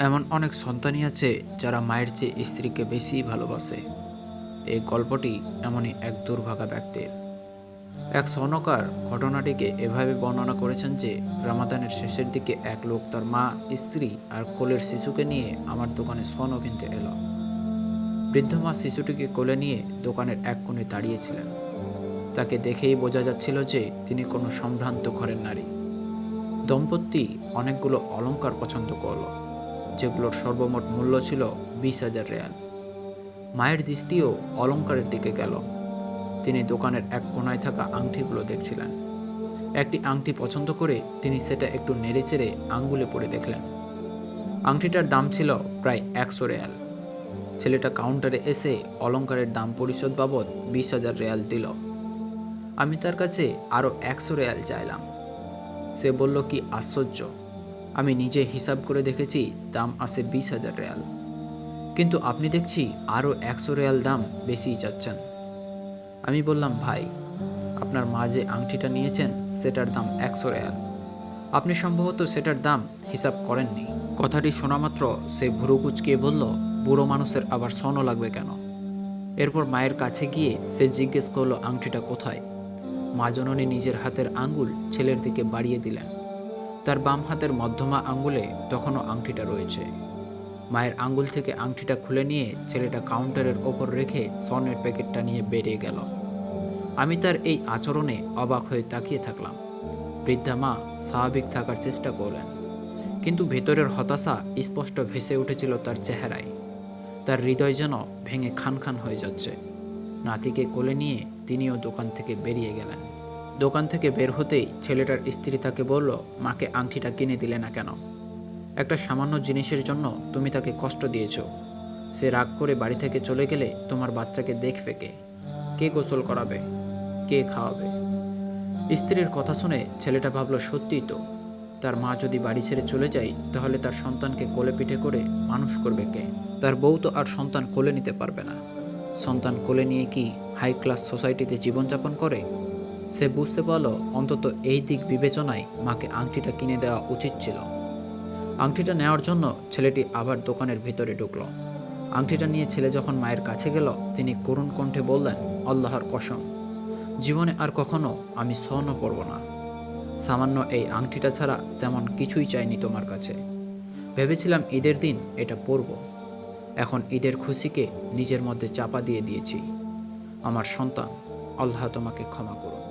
এমন অনেক সন্তানই আছে যারা মায়ের চেয়ে স্ত্রীকে বেশিই ভালোবাসে। এই গল্পটি এমনই এক দুর্ভাগা ব্যক্তির। এক স্বর্ণকার ঘটনাটিকে এভাবে বর্ণনা করেছেন যে, রামাদানের শেষের দিকে এক লোক তার মা, স্ত্রী আর কোলের শিশুকে নিয়ে আমার দোকানে স্বর্ণ কিনতে এলো। বৃদ্ধ মা শিশুটিকে কোলে নিয়ে দোকানের এক কোণে দাঁড়িয়েছিলেন। তাকে দেখেই বোঝা যাচ্ছিল যে, তিনি কোনো সম্ভ্রান্ত ঘরের নারী। দম্পতি অনেকগুলো অলংকার পছন্দ করল। যেগুলোর সর্বমোট মূল্য ছিল বিশ হাজার রেয়াল। মায়ের দৃষ্টিও অলংকারের দিকে গেল। তিনি দোকানের এক কোনায় থাকা আংটিগুলো দেখছিলেন। একটি আংটি পছন্দ করে তিনি সেটা একটু নেড়েচেড়ে আঙ্গুলে পড়ে দেখলেন। আংটিটার দাম ছিল প্রায় একশো রেয়াল। ছেলেটা কাউন্টারে এসে অলংকারের দাম পরিশোধ বাবদ বিশ হাজার রেয়াল দিল। আমি তার কাছে আরও একশো রেয়াল চাইলাম। সে বলল, কি আশ্চর্য! আমি নিজে হিসাব করে দেখেছি, দাম আসে বিশ হাজার রেয়াল। কিন্তু আপনি দেখছি আরও একশো রেয়াল দাম বেশিই চাচ্ছেন। আমি বললাম, ভাই, আপনার মা যে আংটিটা নিয়েছেন, সেটার দাম একশো রেয়াল। আপনি সম্ভবত সেটার দাম হিসাব করেননি। কথাটি শোনা মাত্র সে ভুরু কুচকিয়ে বলল, বুড়ো মানুষের আবার স্বর্ণ লাগবে কেন? এরপর মায়ের কাছে গিয়ে সে জিজ্ঞেস করল, আংটিটা কোথায়? মা জননী নিজের হাতের আঙ্গুল ছেলের দিকে বাড়িয়ে দিলেন। তার বাম হাতের মধ্যমা আঙ্গুলে তখনও আংটিটা রয়েছে। মায়ের আঙ্গুল থেকে আংটিটা খুলে নিয়ে ছেলেটা কাউন্টারের ওপর রেখে স্বর্ণের প্যাকেটটা নিয়ে বেরিয়ে গেল। আমি তার এই আচরণে অবাক হয়ে তাকিয়ে থাকলাম। বৃদ্ধা মা স্বাভাবিক থাকার চেষ্টা করলেন, কিন্তু ভেতরের হতাশা স্পষ্ট ভেসে উঠেছিল তার চেহারায়। তার হৃদয় যেন ভেঙে খান খান হয়ে যাচ্ছে। নাতিকে কোলে নিয়ে তিনিও দোকান থেকে বেরিয়ে গেলেন। দোকান থেকে বের হতেই ছেলেটার স্ত্রী তাকে বলল, মাকে আংটিটা কিনে দিলে না কেন? একটা সামান্য জিনিসের জন্য তুমি তাকে কষ্ট দিয়েছ। সে রাগ করে বাড়ি থেকে চলে গেলে তোমার বাচ্চাকে দেখবে কে? কে গোসল করাবে? কে খাওয়াবে? স্ত্রীর কথা শুনে ছেলেটা ভাবলো, সত্যিই তো। তার মা যদি বাড়ি ছেড়ে চলে যায়, তাহলে তার সন্তানকে কোলে পিঠে করে মানুষ করবে কে? তার বউ তো আর সন্তান কোলে নিতে পারবে না। সন্তান কোলে নিয়ে কি হাই ক্লাস সোসাইটিতে জীবনযাপন করে? সে বুঝতে পারল অন্তত এই দিক বিবেচনায় মাকে আংটিটা কিনে দেওয়া উচিত ছিল। আংটিটা নেওয়ার জন্য ছেলেটি আবার দোকানের ভিতরে ঢুকলো। আংটিটা নিয়ে ছেলে যখন মায়ের কাছে গেল, তিনি করুণ কণ্ঠে বললেন, আল্লাহর কসম, জীবনে আর কখনো আমি স্বর্ণ পড়ব না। সামান্য এই আংটিটা ছাড়া তেমন কিছুই চাইনি তোমার কাছে। ভেবেছিলাম ঈদের দিন এটা পরব। এখন ঈদের খুশিকে নিজের মধ্যে চাপা দিয়ে দিয়েছি। আমার সন্তান, আল্লাহ তোমাকে ক্ষমা করুন